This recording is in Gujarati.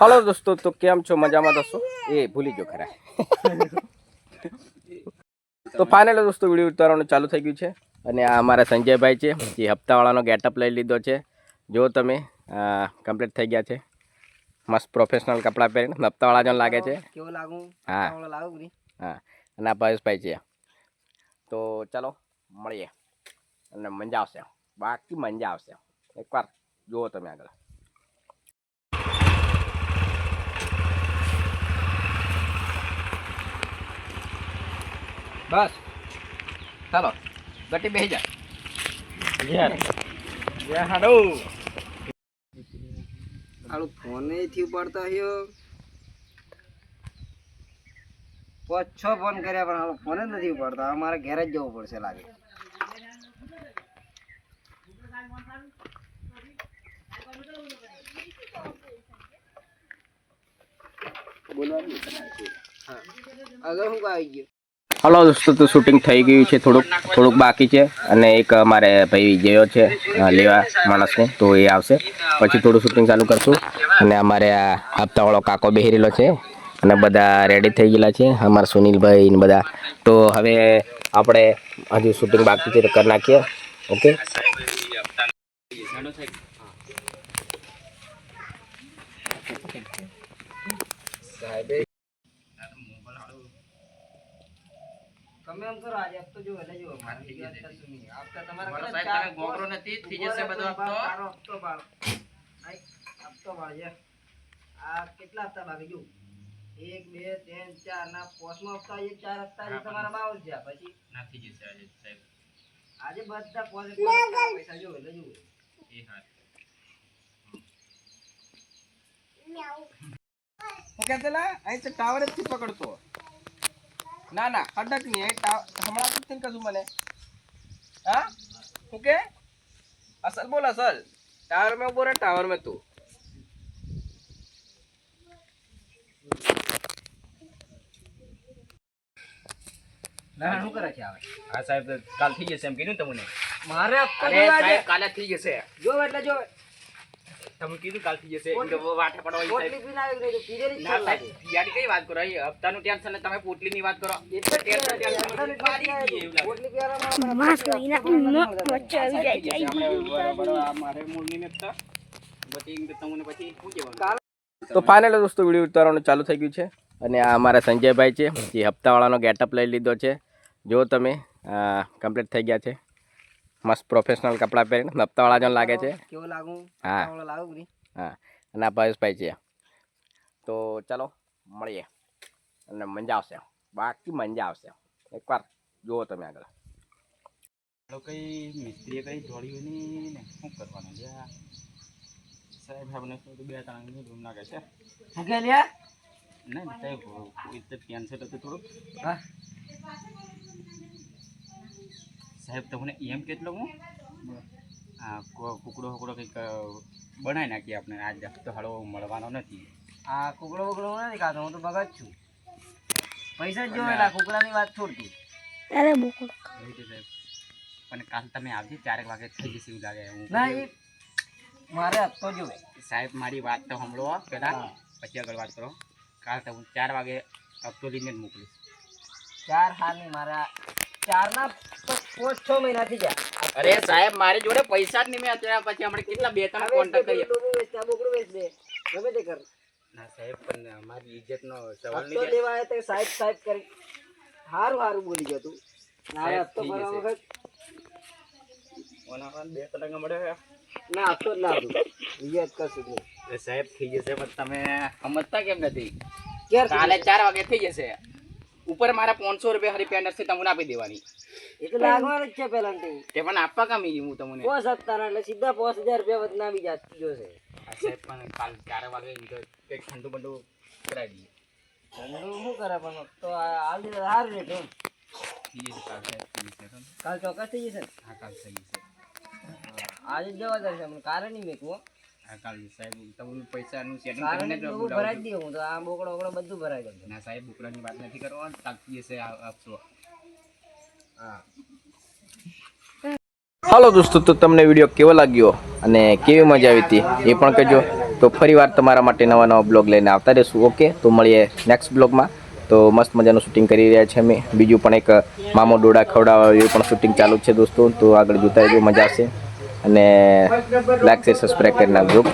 હલો દોસ્તો તો કેમ છો? મજામાં દોસ્તો? એ ભૂલી ગયો ખરા. તો ફાઇનલ દોસ્તો વીડિયો ઉતારવાનું ચાલુ થઈ ગયું છે. અને આ અમારા સંજયભાઈ છે જે હપ્તાવાળાનો ગેટઅપ લઈ લીધો છે. જો તમે કમ્પ્લીટ થઈ ગયા છે. મસ્ત પ્રોફેશનલ કપડાં પહેરીને હપ્તાવાળા જેમ લાગે છે. કેવો લાગુ? હા. હા. અને આ પરેશભાઈ છે. તો ચાલો મળીએ. અને મજા આવશે. બાકી મજા આવશે. એકવાર જુઓ તમે આગળ. બસ. ચાલો ગટી બે જા. હાડો. આળું ફોને થી ઉપાડતા હયો. પાંચ છ ફોન કર્યા પણ હાલો ફોન જ નથી ઉપાડતા. હવે મારે ઘેર જ જવું પડશે લાગે. હા. આગળ હું આવી ગયો? હલો દોસ્તો, તો શૂટિંગ થઈ ગયું છે થોડુંક થોડુંક બાકી છે અને એક અમારે ભાઈ જેવો છે લેવા માણસને, તો એ આવશે. પછી થોડું શૂટિંગ ચાલુ કરશું અને અમારે આ હપ્તાવાળો કાકો બેહી રહેલો છે અને બધા રેડી થઈ ગયેલા છે, અમારા સુનિલભાઈ ને બધા. તો હવે આપણે હજુ શૂટિંગ બાકી છે કરી નાખીએ, ઓકે? તમે કરો આજે હપ્તો જો એટલે જો આપતા તમારા ઘરે ચાર નથી, થઈ જશે બધો હપ્તો. તારો હપ્તો પાડ. આય, હપ્તો પાડજે. આ કેટલા હપ્તા બાકી? જો એક બે ત્રણ ચાર ના પોસમાં હપ્તા એક ચાર હપ્તા છે તમારા બાવન છે. પછી? નથી જશે આજે સાહેબ. આજે બધા પોસે પોસે પૈસા જો એટલે જો એ હા. હું કહેતેલા અહીં તો ટાવર જ થી પકડતો. ના ના અટક નહીં હમણાં તને કશું મને. હા? શું કે? અસલ બોલ અસલ. ટાવર મેં ઊભો રહે ટાવર મેં તું. શું કરે છે આવે હા સાહેબ કાલ થઈ જશે એમ કીધું તમને. મારે કાલે થઈ જશે. જો એટલે જો તમે કીધું કાલથી જશે વાટે પડવા પોટલી પીને આવી ગઈ તો ના સાહેબ લાગે. કઈ વાત કરો? અહીં હપ્તાનું ટેન્શન ને તમે પોટલીની વાત કરો. પીવાના તો ફાઇનલ દોસ્તો વીડિયો ઉતારવાનું ચાલુ થઈ ગયું છે અને આ અમારા સંજયભાઈ છે જે હપ્તાવાળાનો ગેટઅપ લઈ લીધો છે. જો તમે કમ્પ્લીટ થઈ ગયા છે. મસ્ત પ્રોફેશનલ કપડાં પહેરીને હપ્તાવાળા જણ લાગે છે. કેવું લાગુ? હા. લાગુ હા. અને આ છે. તો ચાલો મળીએ. અને મજા આવશે. બાકી મજા આવશે. એકવાર જુઓ તમે આગળ. કઈ મિસ્ત્રીએ કઈ જોડ્યું નહીં ને. શું કરવાનું છે? સાહેબ આપણે તો બે ત્રણ રૂમ લાગે છે. લ્યા? નહીં એટલે કેન્સલ હતું થોડુંક. હા. સાહેબ તમને એમ કેટલો હું આ કો- કુકડો કુકડો કંઈક બનાવી નાખીએ આપણે. આજ તો હળવો મળવાનો નથી. આ કુકડો બુકડો હું નથી ખાતો હું તો ભગત છું. પૈસા જ જોયેલા કુકડાની વાત છોડતી. એવું છે સાહેબ. પણ કાલ તમે આવજો ચારેક વાગે થઈ જશે એવું લાગે. હું ના એ મારે હપ્તો જોવે. સાહેબ મારી વાત તો સાંભળો પહેલાં. હા. પછી આગળ વાત કરો. કાલ તો હું ચાર વાગે હપ્તો લઈને જ મોકલીશ. ચાર હારની મારા ચાર ના પાંચ છ મહિના થઈ ગયા. અરે સાહેબ મારી જોડે પૈસા જ નહીં મેં અત્યારે પછી આપણે કેટલા બે ત્રણ કોન્ટેક્ટ કરીએ વેચતા બોકડું વેચ દે ગમે તે કર. ના સાહેબ પણ મારી ઇજ્જતનો સવાલ હપ્તો નહીં લેવા આવ્યા તે સાહેબ સાહેબ કરી. હારું હારું બોલી ગયો તું. ના સાહેબ, હપ્તો થઈ ભરવા જશે. વખત. ઓના પણ બે કલાક મળે ના હપ્તો જ ના હતું વિજય કશું નહીં એ સાહેબ થઈ જશે પણ તમે સમજતા કેમ નથી? ક્યારે કાલે ચાર વાગે થઈ જશે. ઉપર મારા પાંચસો રૂપિયા હરી પેન્ડર છે તમને આપી દેવાની. એ તો લાગવાનું જ છે પેલા તે. પણ આપવા કામી હું તમને. પોસ હપ્તા એટલે સીધા પાંચ હજાર રૂપિયા વધના બીજા જોશે આ સાહેબ પણ કાલ ચાર વાગે કંઈક ઠંડુ બંડુ કરાવી દઈએ. ઠંડુ શું કરે પણ તો હાલ હાર સારું રેટ એમ કાલ જશે તો. કાલ ચોક્કસ થઈ જશે હા કાલ થઈ જશે આજે જવા દે છે મને કારણ નહીં મેકવું હો. સાહેબ તમને પૈસાનું સેટિંગ કરીને જ ભરાઈ દઉં હું તો આ બોકડો બોકડો બધું ભરાઈ જશે ના સાહેબ બુકડાની વાત નથી કરવાની કાલ થઈ આપશો હા. હાલો દોસ્તો તો તમને વીડિયો કેવો લાગ્યો અને કેવી મજા આવી હતી એ પણ કહેજો. તો તો ફરી વાર તમારા માટે નવા નવા બ્લોગ લઈને આવતા રહીશું ઓકે? તો મળીએ નેક્સ્ટ બ્લોગમાં. તો મસ્ત મજાનું શૂટિંગ કરી રહ્યા છે અમે. બીજું પણ એક મામો ડોડા ખવડાવવા એ પણ શૂટિંગ ચાલુ છે દોસ્તો. તો આગળ જોતા રહેજો મજા આવશે. અને લાગશે સબસ્ક્રાઈબ કરી નાખજો